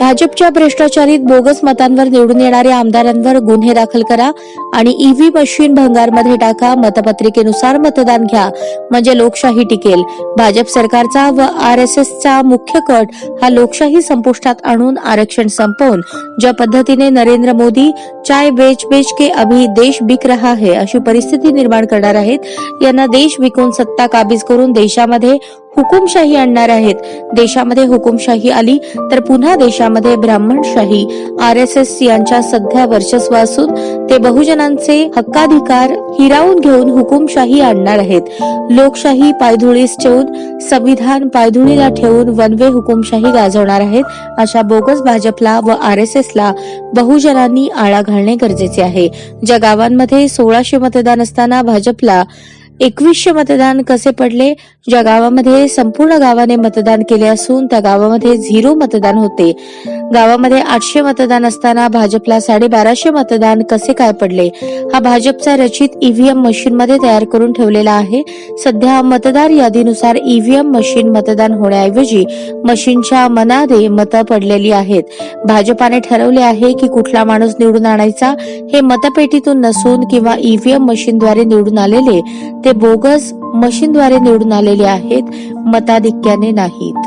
भाजपच्या भ्रष्टाचारीत बोगस मतांवर निवडून येणाऱ्या आमदारांवर गुन्हे दाखल करा आणि ईव्ही मशीन भंगारमध्ये टाका मतपत्रिकेनुसार मतदान घ्या. म्हणजे लोकशाही टिकेल. भाजप सरकारचा व आर एस एसचा मुख्य कट हा लोकशाही संपुष्टात आणून आरक्षण संपवून ज्या पद्धतीने नरेंद्र मोदी चाय बेच बेच के अभी देश बिक रहा है अशी परिस्थिती निर्माण करणार आहेत. यांना देश विकून सत्ता काबीज करून देशामध्ये हुकुमशाही आणणार आहेत. देशामध्ये हुकुमशाही आली तर पुन्हा देशामध्ये ब्राह्मणशाही आर एस एस यांच्या सध्या वर्चस्व असून ते बहुजनांचे हक्काधिकार हिरावून घेऊन हुकुमशाही आणणार आहेत. लोकशाही पायधुळीस ठेवून संविधान पायधुळीला ठेवून वनवे हुकुमशाही गाजवणार आहेत अशा बोगस भाजपला व आर एस एस ला बहुजनांनी आळा घालणे गरजेचे आहे. ज्या गावांमध्ये सोळाशे मतदान असताना भाजपला एकवीसशे मतदान कसे पडले? ज्या गावामध्ये संपूर्ण गावाने मतदान केले असून त्या गावामध्ये झिरो मतदान होते. गावामध्ये आठशे मतदान असताना भाजपला साडेबाराशे मतदान कसे काय पडले? हा भाजपचा रचित ईव्हीएम मशीनमध्ये तयार करून ठेवलेला आहे. सध्या मतदार यादीनुसार ईव्हीएम मशीन मतदान होण्याऐवजी मशीनच्या मनादे मतं पडलेली आहेत. भाजपाने ठरवले आहे की कुठला माणूस निवडून आणायचा हे मतपेटीतून नसून किंवा ईव्हीएम मशीनद्वारे निवडून आलेले ते बोगस मशीनद्वारे निवडून आलेले आहेत मताधिक्याने नाहीत